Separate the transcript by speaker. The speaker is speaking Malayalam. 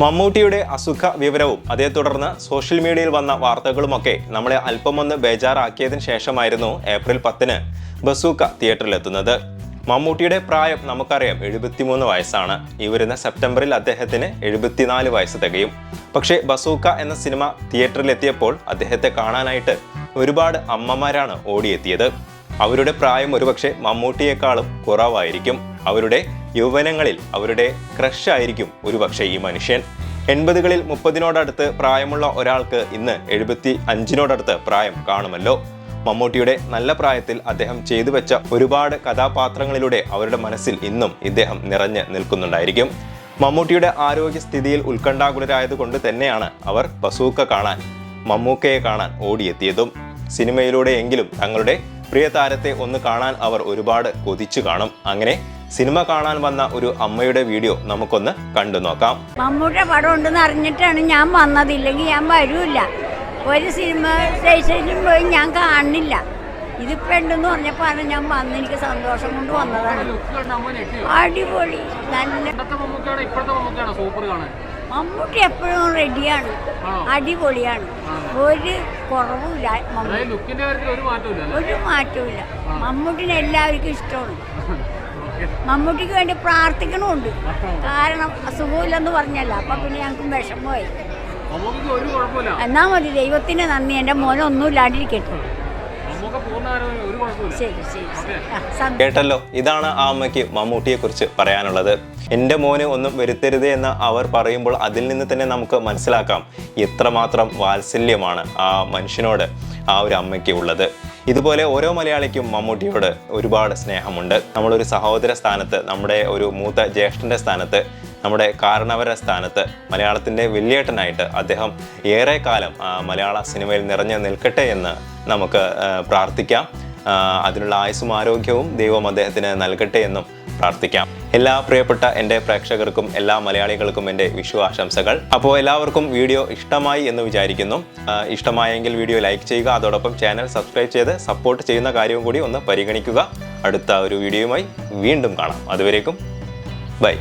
Speaker 1: മമ്മൂട്ടിയുടെ അസുഖ വിവരവും അതേ തുടർന്ന് സോഷ്യൽ മീഡിയയിൽ വന്ന വാർത്തകളുമൊക്കെ നമ്മളെ അല്പമൊന്ന് ബേജാറാക്കിയതിന് ശേഷമായിരുന്നു ഏപ്രിൽ പത്തിന് ബസൂക്ക തിയേറ്ററിലെത്തുന്നത്. മമ്മൂട്ടിയുടെ പ്രായം നമുക്കറിയാം എഴുപത്തിമൂന്ന് വയസ്സാണ്. ഈ വരുന്ന സെപ്റ്റംബറിൽ അദ്ദേഹത്തിന് എഴുപത്തിനാല് വയസ്സ് തികയും. പക്ഷേ ബസൂക്ക എന്ന സിനിമ തിയേറ്ററിലെത്തിയപ്പോൾ അദ്ദേഹത്തെ കാണാനായിട്ട് ഒരുപാട് അമ്മമാരാണ് ഓടിയെത്തിയത്. അവരുടെ പ്രായം ഒരുപക്ഷെ മമ്മൂട്ടിയേക്കാളും കുറവായിരിക്കും. അവരുടെ യൗവനങ്ങളിൽ അവരുടെ ക്രഷ് ആയിരിക്കും ഒരുപക്ഷെ ഈ മനുഷ്യൻ. എൺപതുകളിൽ മുപ്പതിനോടടുത്ത് പ്രായമുള്ള ഒരാൾക്ക് ഇന്ന് എഴുപത്തി അഞ്ചിനോടടുത്ത് പ്രായം കാണുമല്ലോ. മമ്മൂട്ടിയുടെ നല്ല പ്രായത്തിൽ അദ്ദേഹം ചെയ്തു വെച്ച ഒരുപാട് കഥാപാത്രങ്ങളിലൂടെ അവരുടെ മനസ്സിൽ ഇന്നും ഇദ്ദേഹം നിറഞ്ഞു നിൽക്കുന്നുണ്ടായിരിക്കും. മമ്മൂട്ടിയുടെ ആരോഗ്യസ്ഥിതിയിൽ ഉത്കണ്ഠാകുലരായതുകൊണ്ട് തന്നെയാണ് അവർ ബസൂക്ക കാണാൻ മമ്മൂക്കയെ കാണാൻ ഓടിയെത്തിയതും. സിനിമയിലൂടെയെങ്കിലും തങ്ങളുടെ പ്രിയ താരത്തെ ഒന്ന് കാണാൻ അവർ ഒരുപാട് കൊതിച്ചു കാണും. അങ്ങനെ സിനിമ കാണാൻ വന്ന ഒരു അമ്മയുടെ വീഡിയോ നമുക്കൊന്ന് കണ്ടു നോക്കാം.
Speaker 2: മമ്മൂട്ടിയുടെ പടം ഉണ്ടെന്ന് അറിഞ്ഞിട്ടാണ് ഞാൻ വന്നത് ഇല്ലെങ്കിൽ ഞാൻ വരൂല്ല. ഒരു സിനിമ സ്റ്റേഷനിലും പോയി ഞാൻ കാണില്ല ഇതിപ്പോ ഉണ്ടെന്ന് പറഞ്ഞപ്പോഴാണ് ഞാൻ വന്ന് എനിക്ക് സന്തോഷം കൊണ്ട് വന്നതാണ്. അടിപൊളി. നല്ല
Speaker 3: സൂപ്പർ കാണാൻ.
Speaker 2: മമ്മൂട്ടി എപ്പോഴും റെഡിയാണ് അടിപൊളിയാണ്. ഒരു കുറവുമില്ല
Speaker 3: ഒരു മാറ്റമില്ല
Speaker 2: മാറ്റവും മമ്മൂട്ടിനെ എല്ലാവർക്കും ഇഷ്ടമാണ്. മമ്മൂട്ടിക്ക് വേണ്ടി പ്രാർത്ഥിക്കണമുണ്ട്. കാരണം അസുഖമില്ലെന്ന് പറഞ്ഞല്ല. അപ്പൊ പിന്നെ ഞങ്ങൾക്ക് വിഷമമായി. എന്നാ മതി ദൈവത്തിന് നന്ദി. എന്റെ മോനൊന്നും ഇല്ലാണ്ടിരിക്കട്ടെ
Speaker 1: കേട്ടല്ലോ ഇതാണ് ആ അമ്മയ്ക്ക് മമ്മൂട്ടിയെ കുറിച്ച് പറയാനുള്ളത്. എന്റെ മോന് ഒന്നും വരുത്തരുത് എന്ന് അവർ പറയുമ്പോൾ അതിൽ നിന്ന് തന്നെ നമുക്ക് മനസ്സിലാക്കാം എത്രമാത്രം വാത്സല്യമാണ് ആ മനുഷ്യനോട് ആ ഒരു അമ്മയ്ക്ക് ഉള്ളത്. ഇതുപോലെ ഓരോ മലയാളിക്കും മമ്മൂട്ടിയോട് ഒരുപാട് സ്നേഹമുണ്ട്. നമ്മളൊരു സഹോദര സ്ഥാനത്ത് നമ്മുടെ ഒരു മൂത്ത ജ്യേഷ്ഠന്റെ സ്ഥാനത്ത് നമ്മുടെ കാരണവര സ്ഥാനത്ത് മലയാളത്തിന്റെ വലിയേട്ടനായിട്ട് അദ്ദേഹം ഏറെ കാലം മലയാള സിനിമയിൽ നിറഞ്ഞു നിൽക്കട്ടെ എന്ന് നമുക്ക് പ്രാർത്ഥിക്കാം. അതിനുള്ള ആയുസും ആരോഗ്യവും ദൈവം അദ്ദേഹത്തിന് നൽകട്ടെ എന്നും പ്രാർത്ഥിക്കാം. എല്ലാ പ്രിയപ്പെട്ട എന്റെ പ്രേക്ഷകർക്കും എല്ലാ മലയാളികൾക്കും എന്റെ വിഷു ആശംസകൾ അപ്പോൾ എല്ലാവർക്കും വീഡിയോ ഇഷ്ടമായി എന്ന് വിചാരിക്കുന്നു. ഇഷ്ടമായെങ്കിൽ വീഡിയോ ലൈക്ക് ചെയ്യുക അതോടൊപ്പം ചാനൽ സബ്സ്ക്രൈബ് ചെയ്ത് സപ്പോർട്ട് ചെയ്യുന്ന കാര്യവും കൂടി ഒന്ന് പരിഗണിക്കുക. അടുത്ത ഒരു വീഡിയോയുമായി വീണ്ടും കാണാം. അതുവരേക്കും ബൈ.